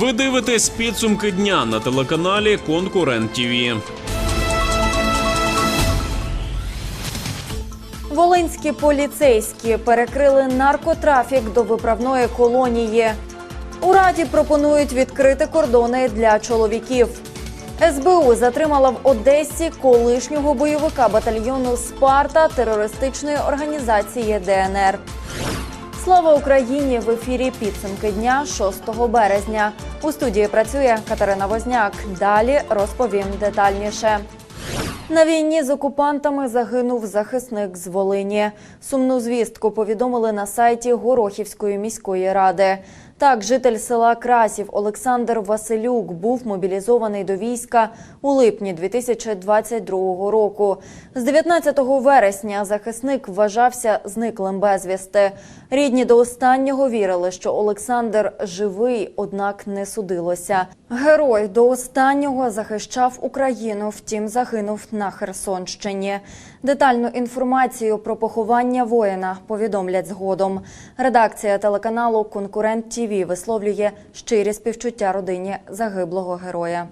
Ви дивитесь підсумки дня на телеканалі Конкурент ТІВІ. Волинські поліцейські перекрили наркотрафік до виправної колонії. У раді пропонують відкрити кордони для чоловіків. СБУ затримала в Одесі колишнього бойовика батальйону Спарта терористичної організації ДНР. Слава Україні! В ефірі підсумки дня 6 березня. У студії працює Катерина Возняк. Далі розповім детальніше. На війні з окупантами загинув захисник з Волині. Сумну звістку повідомили на сайті Горохівської міської ради. Так, житель села Красів Олександр Василюк був мобілізований до війська у липні 2022 року. З 19 вересня захисник вважався зниклим безвісти. Рідні до останнього вірили, що Олександр живий, однак не судилося. Герой до останнього захищав Україну, втім загинув на Херсонщині. Детальну інформацію про поховання воїна повідомлять згодом. Редакція телеканалу Конкурент ТІВІ висловлює щирі співчуття родині загиблого героя.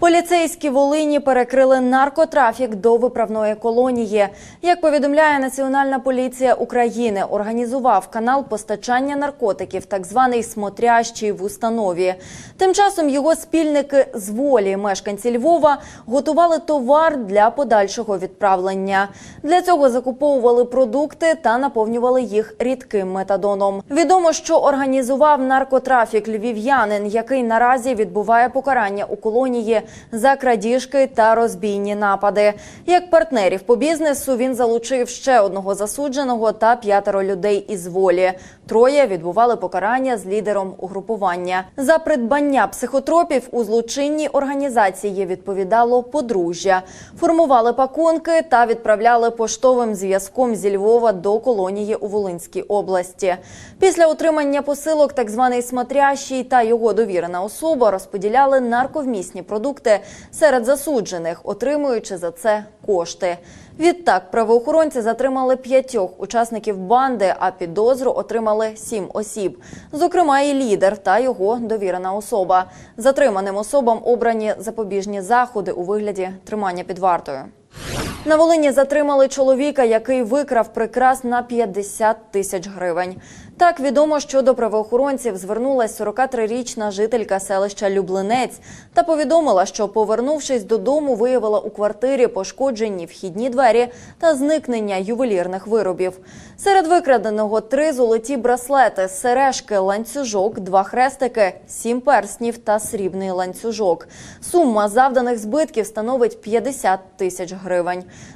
Поліцейські Волині перекрили наркотрафік до виправної колонії. Як повідомляє Національна поліція України, організував канал постачання наркотиків, так званий смотрящий в установі. Тим часом його спільники з волі, мешканці Львова, готували товар для подальшого відправлення. Для цього закуповували продукти та наповнювали їх рідким метадоном. Відомо, що організував наркотрафік львів'янин, який наразі відбуває покарання у колонії за крадіжки та розбійні напади. Як партнерів по бізнесу він залучив ще одного засудженого та п'ятеро людей із волі. Троє відбували покарання з лідером угрупування. За придбання психотропів у злочинній організації відповідало подружжя. Формували пакунки та відправляли поштовим зв'язком зі Львова до колонії у Волинській області. Після отримання посилок так званий смотрящий та його довірена особа розподіляли нарковмісні продукти серед засуджених, отримуючи за це кошти. Відтак правоохоронці затримали п'ятьох учасників банди, а підозру отримали сім осіб, зокрема і лідер та його довірена особа. Затриманим особам обрані запобіжні заходи у вигляді тримання під вартою. На Волині затримали чоловіка, який викрав прикрас на 50 тисяч гривень. Так відомо, що до правоохоронців звернулась 43-річна жителька селища Люблинець та повідомила, що повернувшись додому, виявила у квартирі пошкоджені вхідні двері та зникнення ювелірних виробів. Серед викраденого три золоті браслети, сережки, ланцюжок, два хрестики, сім перснів та срібний ланцюжок. Сума завданих збитків становить 50 тисяч гривень.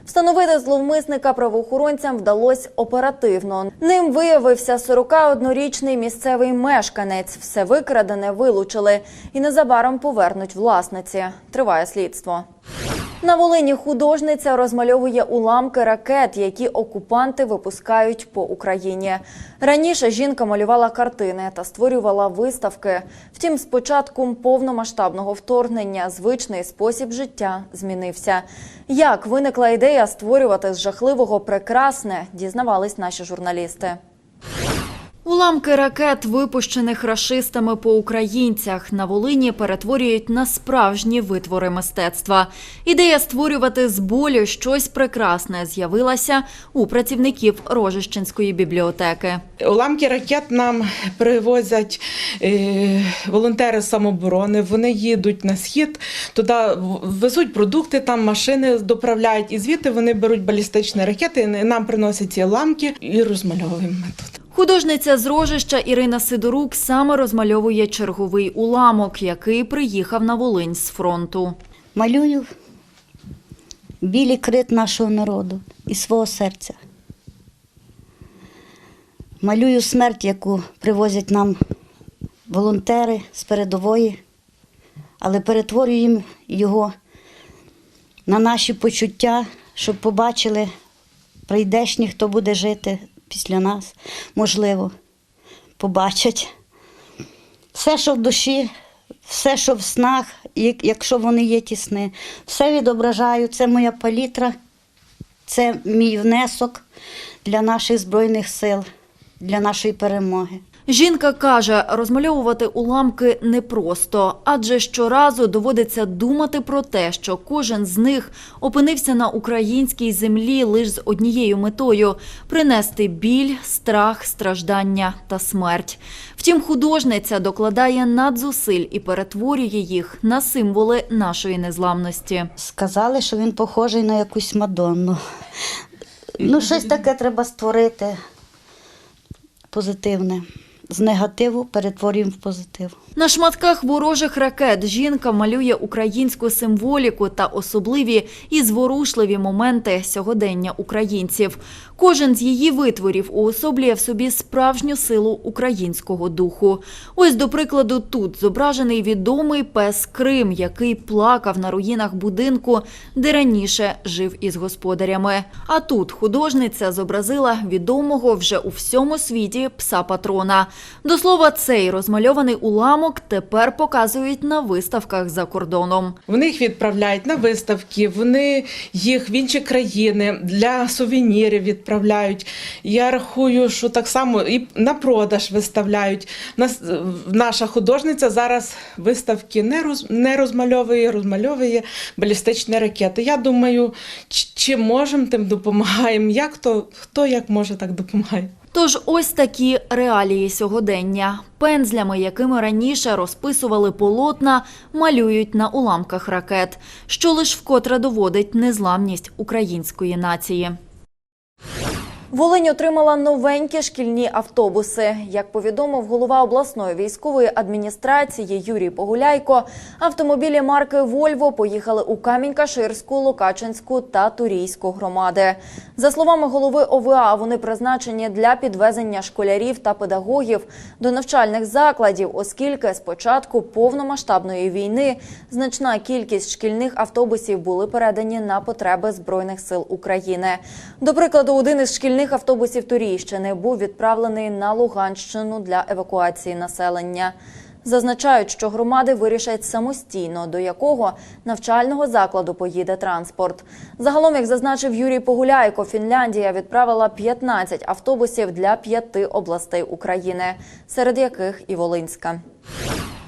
Встановити зловмисника правоохоронцям вдалося оперативно. Ним виявився 41-річний місцевий мешканець. Все викрадене вилучили і незабаром повернуть власниці. Триває слідство. На Волині художниця розмальовує уламки ракет, які окупанти випускають по Україні. Раніше жінка малювала картини та створювала виставки. Втім, з початком повномасштабного вторгнення звичний спосіб життя змінився. Як виникла ідея створювати з жахливого прекрасне, дізнавались наші журналісти. Уламки ракет, випущених рашистами по українцях, на Волині перетворюють на справжні витвори мистецтва. Ідея створювати з болю щось прекрасне з'явилася у працівників Рожищенської бібліотеки. Уламки ракет нам привозять е, волонтери самоборони. Вони їдуть на схід, туди везуть продукти, там машини доправляють, і звідти вони беруть балістичні ракети, нам приносять ці уламки і розмальовуємо тут. Художниця з Рожища Ірина Сидорук саме розмальовує черговий уламок, який приїхав на Волинь з фронту. Малюю білий крит нашого народу і свого серця. Малюю смерть, яку привозять нам волонтери з передової, але перетворюємо його на наші почуття, щоб побачили прийдешні, хто буде жити після нас, можливо, побачать. Все, що в душі, все, що в снах, якщо вони є ті сни, все відображаю. Це моя палітра, це мій внесок для наших Збройних сил, для нашої перемоги. Жінка каже, розмальовувати уламки непросто, адже щоразу доводиться думати про те, що кожен з них опинився на українській землі лише з однією метою принести біль, страх, страждання та смерть. Втім, художниця докладає надзусиль і перетворює їх на символи нашої незламності. Сказали, що він похожий на якусь Мадонну. Ну, щось таке треба створити позитивне. З негативу перетворюємо в позитив. На шматках ворожих ракет жінка малює українську символіку та особливі і зворушливі моменти сьогодення українців. Кожен з її витворів уособлює в собі справжню силу українського духу. Ось, до прикладу, тут зображений відомий пес Крим, який плакав на руїнах будинку, де раніше жив із господарями. А тут художниця зобразила відомого вже у всьому світі пса-патрона. До слова, цей розмальований уламок тепер показують на виставках за кордоном. Вони їх відправляють на виставки, вони їх в інші країни для сувенірів відправляють. Я рахую, що так само і на продаж виставляють. Нас, наша художниця зараз виставки не, роз, розмальовує, розмальовує балістичні ракети. Я думаю, чим можемо, тим допомагаємо. Як то, хто як може, так допомагає. Тож ось такі реалії сьогодення. Пензлями, якими раніше розписували полотна, малюють на уламках ракет, що лиш вкотре доводить незламність української нації. Волинь отримала новенькі шкільні автобуси. Як повідомив голова обласної військової адміністрації Юрій Погуляйко, автомобілі марки Вольво поїхали у Камінь-Каширську, Лукачинську та Турійську громади. За словами голови ОВА, вони призначені для підвезення школярів та педагогів до навчальних закладів, оскільки з початку повномасштабної війни значна кількість шкільних автобусів були передані на потреби збройних сил України. До прикладу, один із шкільних автобусів Турійщини був відправлений на Луганщину для евакуації населення. Зазначають, що громади вирішать самостійно, до якого навчального закладу поїде транспорт. Загалом, як зазначив Юрій Погуляйко, Фінляндія відправила 15 автобусів для п'яти областей України, серед яких і Волинська.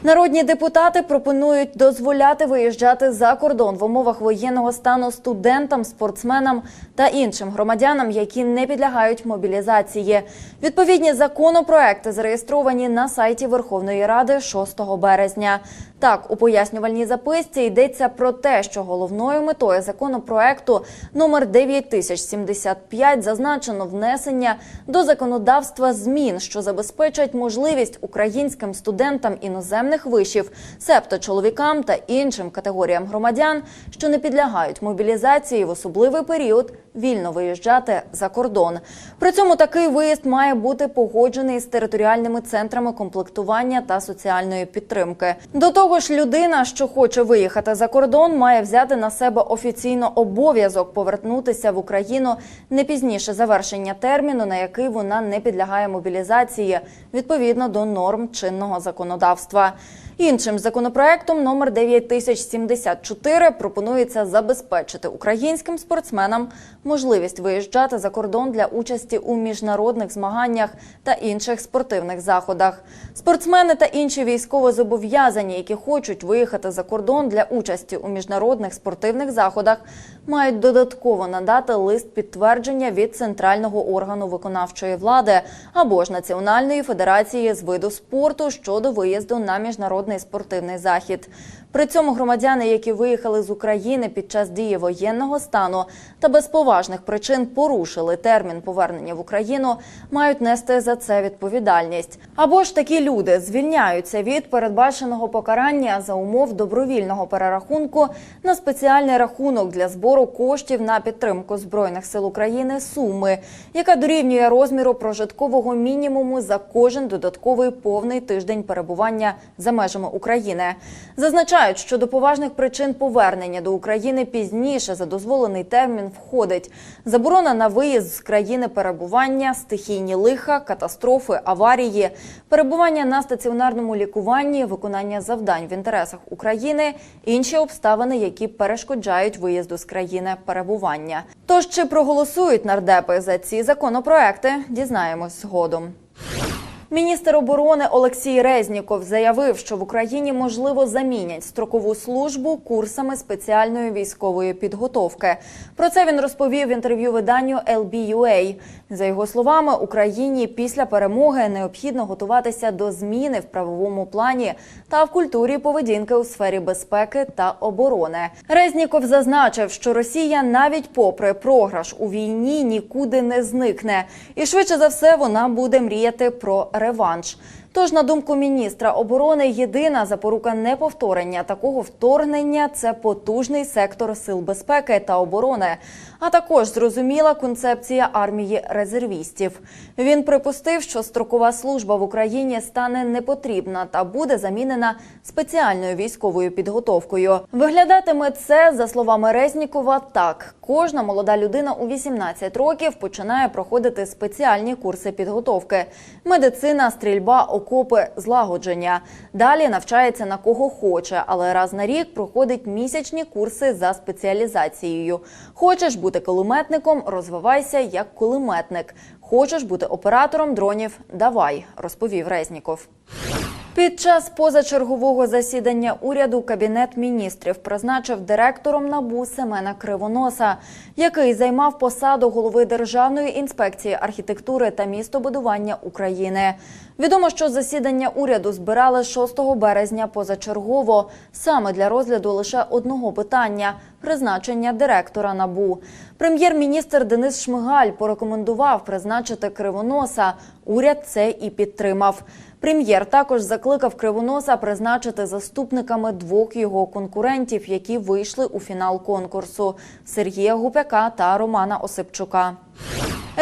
Народні депутати пропонують дозволяти виїжджати за кордон в умовах воєнного стану студентам, спортсменам та іншим громадянам, які не підлягають мобілізації. Відповідні законопроекти зареєстровані на сайті Верховної Ради 6 березня. Так, у пояснювальній записці йдеться про те, що головною метою законопроекту номер 9075 зазначено внесення до законодавства змін, що забезпечать можливість українським студентам іноземних вишів, себто чоловікам та іншим категоріям громадян, що не підлягають мобілізації в особливий період, вільно виїжджати за кордон. При цьому такий виїзд має бути погоджений з територіальними центрами комплектування та соціальної підтримки. До того ж, людина, що хоче виїхати за кордон, має взяти на себе офіційно обов'язок повернутися в Україну не пізніше завершення терміну, на який вона не підлягає мобілізації відповідно до норм чинного законодавства. Іншим законопроектом номер 9074 пропонується забезпечити українським спортсменам можливість виїжджати за кордон для участі у міжнародних змаганнях та інших спортивних заходах. Спортсмени та інші військовозобов'язані, які хочуть виїхати за кордон для участі у міжнародних спортивних заходах, мають додатково надати лист підтвердження від центрального органу виконавчої влади або ж Національної федерації з виду спорту щодо виїзду на міжнародний спортивний захід. При цьому громадяни, які виїхали з України під час дії воєнного стану та без поважних причин порушили термін повернення в Україну, мають нести за це відповідальність. Або ж такі люди звільняються від передбаченого покарання за умов добровільного перерахунку на спеціальний рахунок для збору коштів на підтримку збройних сил України суми, яка дорівнює розміру прожиткового мінімуму за кожен додатковий повний тиждень перебування за межами України. Зазначають, що до поважних причин повернення до України пізніше за дозволений термін входить заборона на виїзд з країни перебування, стихійні лиха, катастрофи, аварії, перебування на стаціонарному лікуванні, виконання завдань в інтересах України, інші обставини, які перешкоджають виїзду з країни перебування. Тож чи проголосують нардепи за ці законопроекти, дізнаємось згодом. Міністр оборони Олексій Резніков заявив, що в Україні можливо замінять строкову службу курсами спеціальної військової підготовки. Про це він розповів в інтерв'ю виданню LBUA. За його словами, Україні після перемоги необхідно готуватися до зміни в правовому плані та в культурі поведінки у сфері безпеки та оборони. Резніков зазначив, що Росія навіть попри програш у війні нікуди не зникне, і швидше за все вона буде мріяти про реванш. Тож, на думку міністра оборони, єдина запорука неповторення такого вторгнення це потужний сектор сил безпеки та оборони, а також зрозуміла концепція армії резервістів. Він припустив, що строкова служба в Україні стане непотрібна та буде замінена спеціальною військовою підготовкою. Виглядатиме це за словами Резнікова так: кожна молода людина у 18 років починає проходити спеціальні курси підготовки: медицина, стрільба, окопи, злагодження. Далі навчається на кого хоче, але раз на рік проходить місячні курси за спеціалізацією. Хочеш бути кулеметником, розвивайся як кулеметник. Хочеш бути оператором дронів? Давай, розповів Резніков. Під час позачергового засідання уряду кабінет міністрів призначив директором набу Семена Кривоноса, який займав посаду голови Державної інспекції архітектури та містобудування України. Відомо, що засідання уряду збирали 6 березня позачергово саме для розгляду лише одного питання призначення директора набу. Прем'єр-міністр Денис Шмигаль порекомендував призначити Кривоноса. Уряд це і підтримав. Прем'єр також закликав Кривоноса призначити заступниками двох його конкурентів, які вийшли у фінал конкурсу Сергія Гупяка та Романа Осипчука.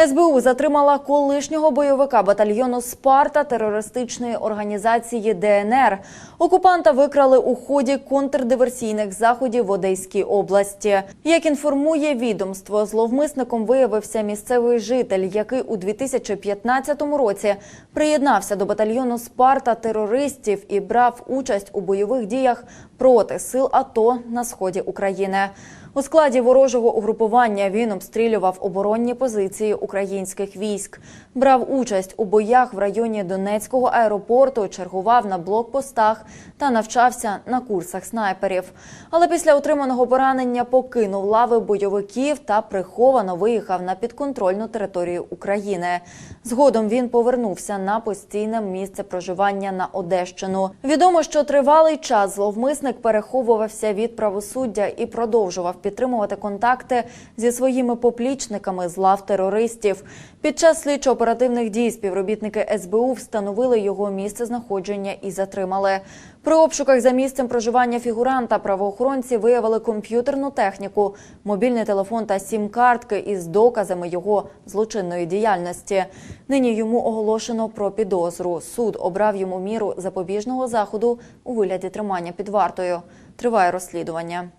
СБУ затримала колишнього бойовика батальйону Спарта терористичної організації ДНР. Окупанта викрали у ході контрдиверсійних заходів в Одеській області. Як інформує відомство, зловмисником виявився місцевий житель, який у 2015 році приєднався до батальйону Спарта терористів і брав участь у бойових діях проти сил АТО на сході України. У складі ворожого угрупування він обстрілював оборонні позиції українських військ, брав участь у боях в районі Донецького аеропорту, чергував на блокпостах та навчався на курсах снайперів. Але після отриманого поранення покинув лави бойовиків та приховано виїхав на підконтрольну територію України. Згодом він повернувся на постійне місце проживання на Одещину. Відомо, що тривалий час зловмисник переховувався від правосуддя і продовжував підтримувати контакти зі своїми поплічниками з лав терористів. Під час слідчо-оперативних дій співробітники СБУ встановили його місце знаходження і затримали. При обшуках за місцем проживання фігуранта правоохоронці виявили комп'ютерну техніку, мобільний телефон та сім-картки із доказами його злочинної діяльності. Нині йому оголошено про підозру. Суд обрав йому міру запобіжного заходу у вигляді тримання під вартою. Триває розслідування.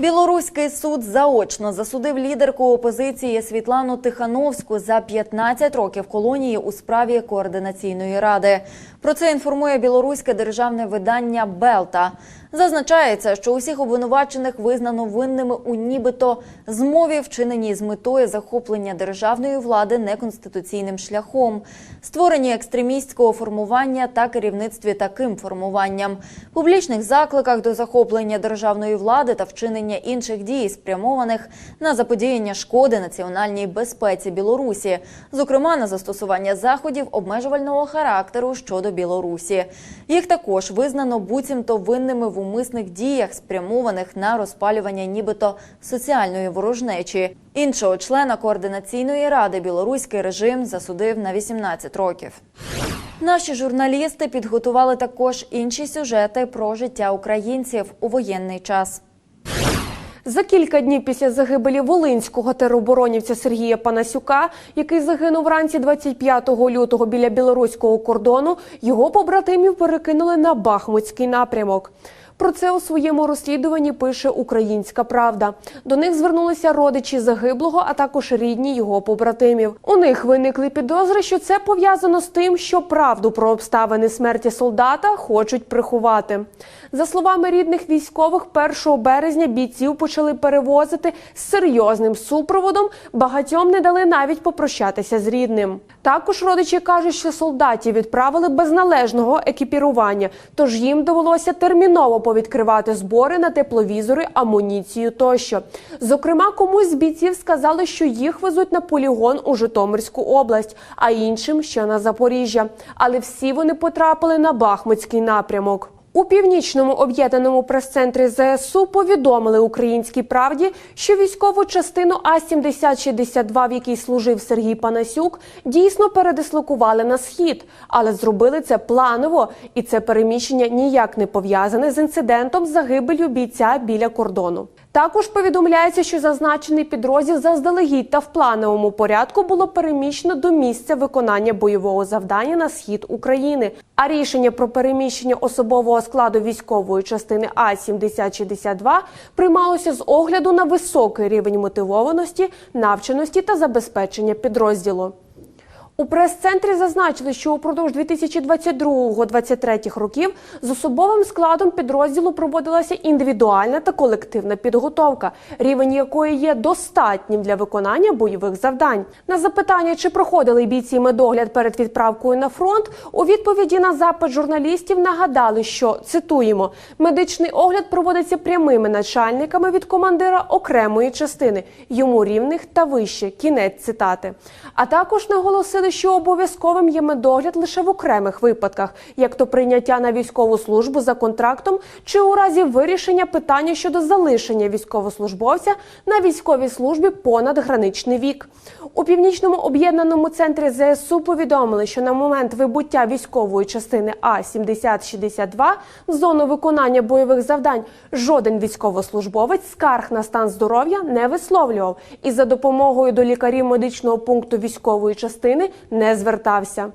Білоруський суд заочно засудив лідерку опозиції Світлану Тихановську за 15 років колонії у справі координаційної ради. Про це інформує білоруське державне видання Белта. Зазначається, що усіх обвинувачених визнано винними у нібито змові, вчиненій з метою захоплення державної влади неконституційним шляхом, створенні екстремістського формування та керівництві таким формуванням, публічних закликах до захоплення державної влади та вчинення інших дій, спрямованих на заподіяння шкоди національній безпеці Білорусі, зокрема на застосування заходів обмежувального характеру щодо Білорусі. Їх також визнано буцімто винними в умисних діях, спрямованих на розпалювання нібито соціальної ворожнечі. Іншого члена координаційної ради білоруський режим засудив на 18 років. Наші журналісти підготували також інші сюжети про життя українців у воєнний час. За кілька днів після загибелі волинського тероборонівця Сергія Панасюка, який загинув вранці 25 лютого біля білоруського кордону, його побратимів перекинули на Бахмутський напрямок. Про це у своєму розслідуванні пише Українська Правда. До них звернулися родичі загиблого, а також рідні його побратимів. У них виникли підозри, що це пов'язано з тим, що правду про обставини смерті солдата хочуть приховати. За словами рідних військових, 1 березня бійців почали перевозити з серйозним супроводом. Багатьом не дали навіть попрощатися з рідним. Також родичі кажуть, що солдатів відправили без належного екіпірування, тож їм довелося терміново повідкривати збори на тепловізори, амуніцію тощо. Зокрема, комусь з бійців сказали, що їх везуть на полігон у Житомирську область, а іншим ще на Запоріжжя. Але всі вони потрапили на Бахмутський напрямок. У північному об'єднаному прес-центрі ЗСУ повідомили українській правді, що військову частину А 7062 в якій служив Сергій Панасюк, дійсно передислокували на схід, але зробили це планово, і це переміщення ніяк не пов'язане з інцидентом з загибелью бійця біля кордону. Також повідомляється, що зазначений підрозділ заздалегідь та в плановому порядку було переміщено до місця виконання бойового завдання на схід України. А рішення про переміщення особового складу військової частини А 7062 приймалося з огляду на високий рівень мотивованості, навченості та забезпечення підрозділу. У прес-центрі зазначили, що упродовж 2022-2023 років з особовим складом підрозділу проводилася індивідуальна та колективна підготовка, рівень якої є достатнім для виконання бойових завдань. На запитання, чи проходили бійці медогляд перед відправкою на фронт, у відповіді на запит журналістів нагадали, що цитуємо: медичний огляд проводиться прямими начальниками від командира окремої частини, йому рівних та вище. Кінець цитати. А також наголосили, що обов'язковим є медогляд лише в окремих випадках, як то прийняття на військову службу за контрактом чи у разі вирішення питання щодо залишення військовослужбовця на військовій службі понад граничний вік. У північному об'єднаному центрі ЗСУ повідомили, що на момент вибуття військової частини А 7062 в зону виконання бойових завдань жоден військовослужбовець скарг на стан здоров'я не висловлював і за допомогою до лікарів медичного пункту військової частини не звертався.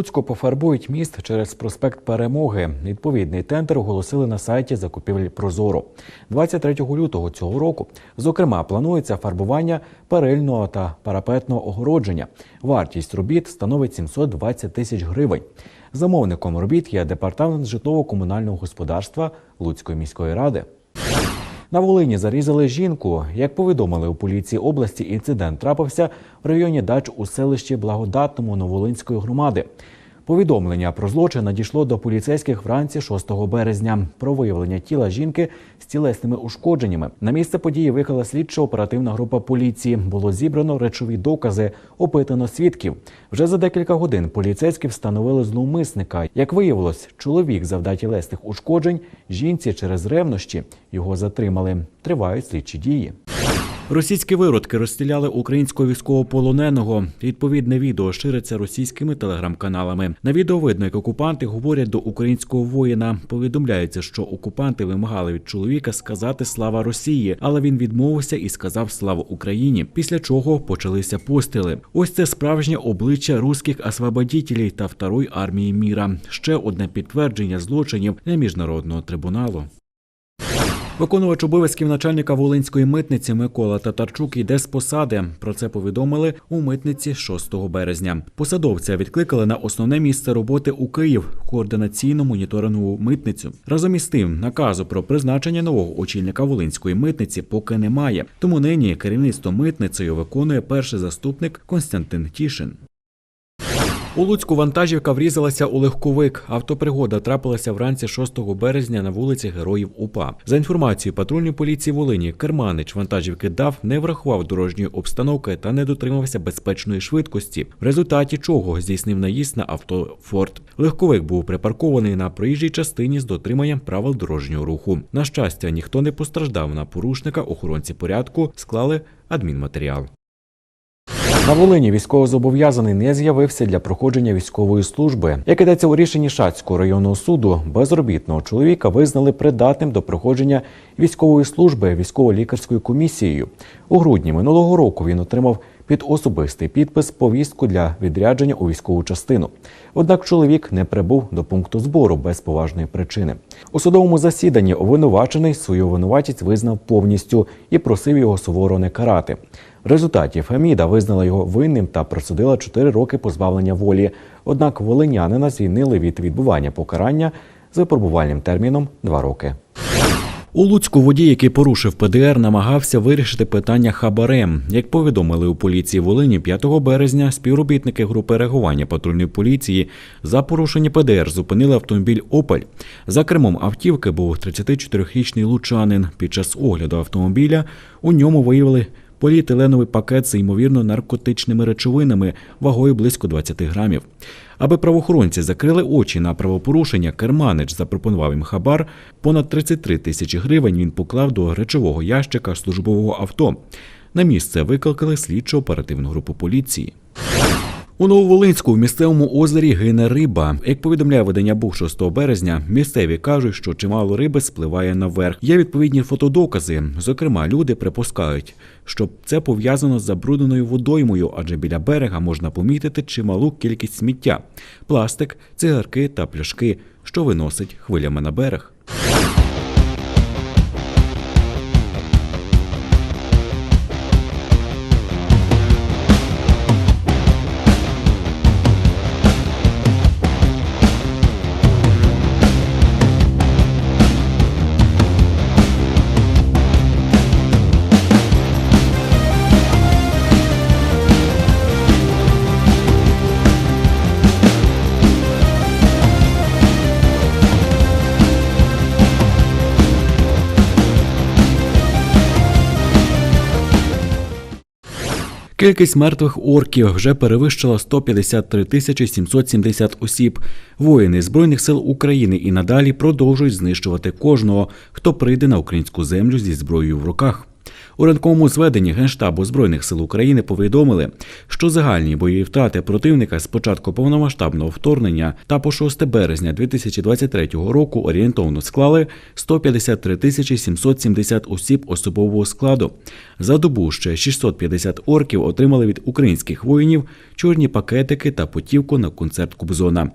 Луцьку пофарбують міст через проспект Перемоги. Відповідний тендер оголосили на сайті закупівель Прозоро. 23 лютого цього року, зокрема, планується фарбування перильного та парапетного огородження. Вартість робіт становить 720 тисяч гривень. Замовником робіт є департамент житлово-комунального господарства Луцької міської ради. На Волині зарізали жінку. Як повідомили у поліції області, інцидент трапився в районі дач у селищі Благодатному Новолинської громади. Повідомлення про злочин надійшло до поліцейських вранці 6 березня про виявлення тіла жінки з тілесними ушкодженнями. На місце події виїхала слідчо-оперативна група поліції. Було зібрано речові докази, опитано свідків. Вже за декілька годин поліцейські встановили зловмисника. Як виявилось, чоловік завдав тілесних ушкоджень жінці через ревнощі. Його затримали. Тривають слідчі дії. Російські виродки розстріляли українського військовополоненого. Відповідне відео шириться російськими телеграм-каналами. На відео видно, як окупанти говорять до українського воїна. Повідомляється, що окупанти вимагали від чоловіка сказати слава Росії, але він відмовився і сказав слава Україні. Після чого почалися постріли. Ось це справжнє обличчя руських освободітелів та второї армії міра. Ще одне підтвердження злочинів для міжнародного трибуналу. Виконувач обов'язків начальника Волинської митниці Микола Татарчук йде з посади. Про це повідомили у митниці 6 березня. Посадовця відкликали на основне місце роботи у Київ координаційну моніторингову митницю. Разом із тим, наказу про призначення нового очільника Волинської митниці поки немає. Тому нині керівництво митницею виконує перший заступник Константин Тішин. У Луцьку вантажівка врізалася у легковик. Автопригода трапилася вранці 6 березня на вулиці Героїв УПА. За інформацією патрульної поліції Волині, керманич вантажівки ДАВ не врахував дорожньої обстановки та не дотримався безпечної швидкості, в результаті чого здійснив наїзд на авто Форд. Легковик був припаркований на проїжджій частині з дотриманням правил дорожнього руху. На щастя, ніхто не постраждав на порушника. Охоронці порядку склали адмінматеріал. На Волині військовозобов'язаний не з'явився для проходження військової служби. Як йдеться у рішенні Шацького районного суду, безробітного чоловіка визнали придатним до проходження військової служби військово-лікарською комісією. У грудні минулого року він отримав під особистий підпис повістку для відрядження у військову частину. Однак чоловік не прибув до пункту збору без поважної причини. У судовому засіданні обвинувачений свою винуватість визнав повністю і просив його суворо не карати. В результаті Феміда визнала його винним та присудила 4 роки позбавлення волі. Однак волинянина звільнили від відбування покарання з випробувальним терміном 2 роки. У Луцьку водій, який порушив ПДР, намагався вирішити питання хабарем. Як повідомили у поліції Волині 5 березня, співробітники групи реагування патрульної поліції за порушення ПДР зупинили автомобіль Опель. За кермом автівки був 34-річний лучанин. Під час огляду автомобіля у ньому виявили поліетиленовий пакет з ймовірно наркотичними речовинами вагою близько 20 грамів. Аби правоохоронці закрили очі на правопорушення, керманич запропонував їм хабар. Понад 33 тисячі гривень він поклав до речового ящика службового авто. На місце викликали слідчо оперативну групу поліції. У Нововолинську в місцевому озері гине риба. Як повідомляє видання Бух 6 березня, місцеві кажуть, що чимало риби спливає наверх. Є відповідні фотодокази. Зокрема, люди припускають, що це пов'язано з забрудненою водоймою, адже біля берега можна помітити чималу кількість сміття: пластик, цигарки та пляшки, що виносить хвилями на берег. Кількість мертвих орків вже перевищила 153 тисячі 770 осіб. Воїни збройних сил України і надалі продовжують знищувати кожного, хто прийде на українську землю зі зброєю в руках. У ранковому зведенні Генштабу Збройних сил України повідомили, що загальні бойові втрати противника з початку повномасштабного вторгнення та по 6 березня 2023 року орієнтовно склали 153 тисячі 770 осіб особового складу. За добу ще 650 орків отримали від українських воїнів чорні пакетики та путівку на концерт Кубзона.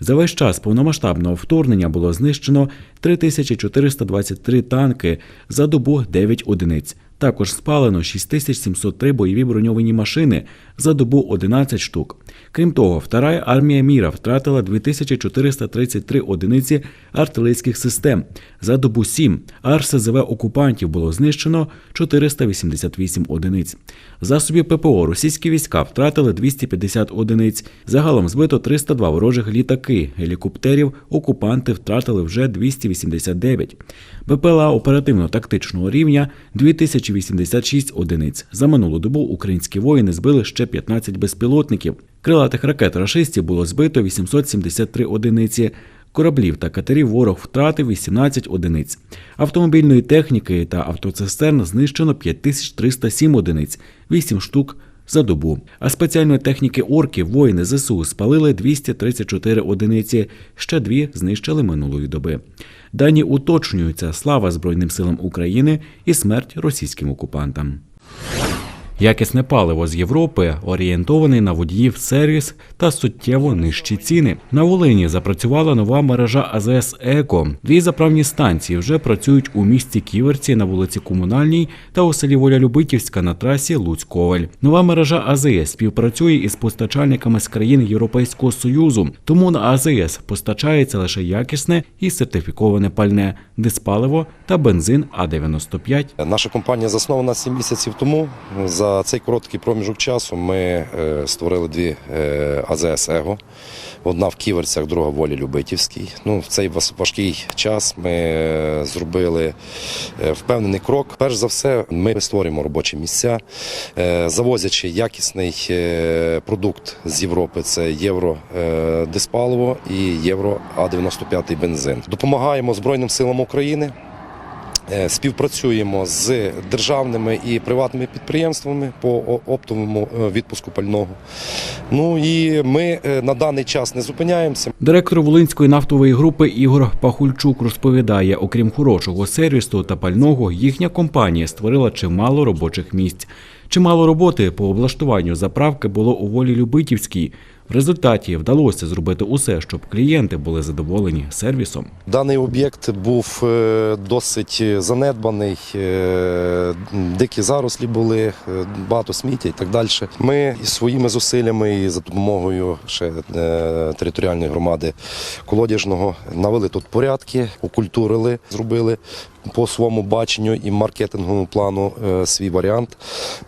За весь час повномасштабного вторгнення було знищено 3423 танки, за добу 9 одиниць. Також спалено 6703 бойові броньовані машини, за добу 11 штук. Крім того, втора армія міра втратила 2433 одиниці артилерійських систем. За добу 7 РСЗВ окупантів було знищено 488 одиниць. Засобів ППО російські війська втратили 250 одиниць. Загалом збито 302 ворожих літаки. Гелікоптерів окупанти втратили вже 289. БПЛА оперативно-тактичного рівня 2086 одиниць. За минулу добу українські воїни збили ще 15 безпілотників. Крилатих ракет рашистів було збито 873 одиниці. Кораблів та катерів ворог втратив 18 одиниць. Автомобільної техніки та автоцистерн знищено 5307 одиниць, 8 штук за добу. А спеціальної техніки орків воїни ЗСУ спалили 234 одиниці, ще дві знищили минулої доби. Дані уточнюються слава Збройним силам України і смерть російським окупантам. Якісне паливо з Європи орієнтований на водіїв сервіс та суттєво нижчі ціни. На Волині запрацювала нова мережа АЗС Еко. Дві заправні станції вже працюють у місті Ківерці на вулиці Комунальній та у селі Воля-Любитівська на трасі Луцьковель. Нова мережа АЗС співпрацює із постачальниками з країн Європейського союзу. Тому на АЗС постачається лише якісне і сертифіковане пальне, диспаливо та бензин А95 Наша компанія заснована 7 місяців тому. За цей короткий проміжок часу ми е, створили дві е, АЗС Его. Одна в Ківерцях, друга в Волі Любитівській. Ну, в цей важкий час ми е, зробили впевнений крок. Перш за все, ми створюємо робочі місця, завозячи якісний продукт з Європи. Це євро е, диспаливо і євро А95 бензин. Допомагаємо Збройним силам України. Е, Співпрацюємо з державними і приватними підприємствами по оптовому е, відпуску пального. Ну і ми е, на даний час не зупиняємося. Директор Волинської нафтової групи Ігор Пахульчук розповідає, окрім хорошого сервісу та пального, їхня компанія створила чимало робочих місць. Чимало роботи по облаштуванню заправки було у волі Любитівській. В результаті вдалося зробити усе, щоб клієнти були задоволені сервісом. Даний об'єкт був е, досить занедбаний, е, дикі зарослі були, е, багато сміття і так далі. Ми своїми зусиллями і за допомогою ще територіальної громади колодяжного навели тут порядки, окультурили, зробили по своєму баченню і маркетинговому плану е, свій варіант.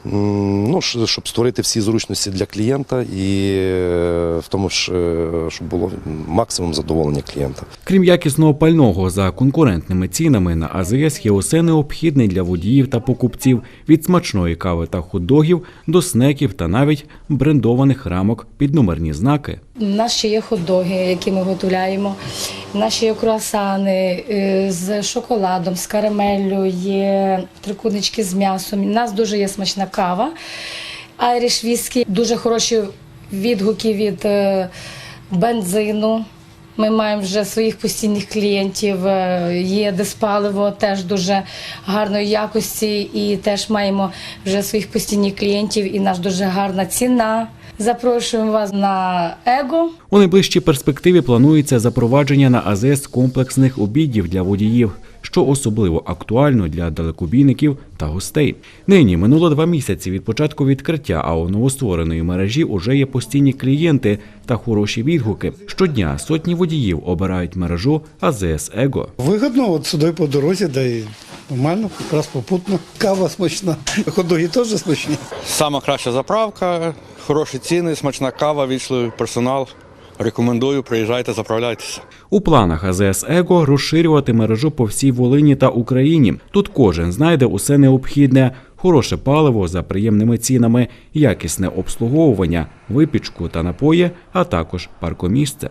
Ну, щоб створити всі зручності для клієнта і е, в тому ж, е, щоб було максимум задоволення клієнта. Крім якісного пального за конкурентними цінами на АЗС є усе необхідне для водіїв та покупців від смачної кави та хот-догів до снеків та навіть брендованих рамок під номерні знаки. У нас ще є хот-доги, які ми готуємо. У нас ще є круасани е, з шоколадом, з карамеллю, є трикутнички з м'ясом. У нас дуже є смачна кава. Айріш віскі, дуже хороші відгуки від е, бензину. Ми маємо вже своїх постійних клієнтів. Е, Є диспаливо теж дуже гарної якості, і теж маємо вже своїх постійних клієнтів. І наш дуже гарна ціна. Запрошуємо вас на его. У найближчій перспективі планується запровадження на АЗС комплексних обідів для водіїв, що особливо актуально для далекобійників та гостей. Нині минуло два місяці від початку відкриття, а у новоствореної мережі уже є постійні клієнти та хороші відгуки. Щодня сотні водіїв обирають мережу АЗС Его. Вигодно, от сюди по дорозі, да і нормально, якраз попутно. Кава смачна, ходоги теж смачні. Сама краща заправка, хороші ціни, смачна кава, вічливий персонал. Рекомендую, приїжджайте, заправляйтеся. У планах АЗС Его розширювати мережу по всій Волині та Україні. Тут кожен знайде усе необхідне: хороше паливо за приємними цінами, якісне обслуговування, випічку та напої, а також паркомісце.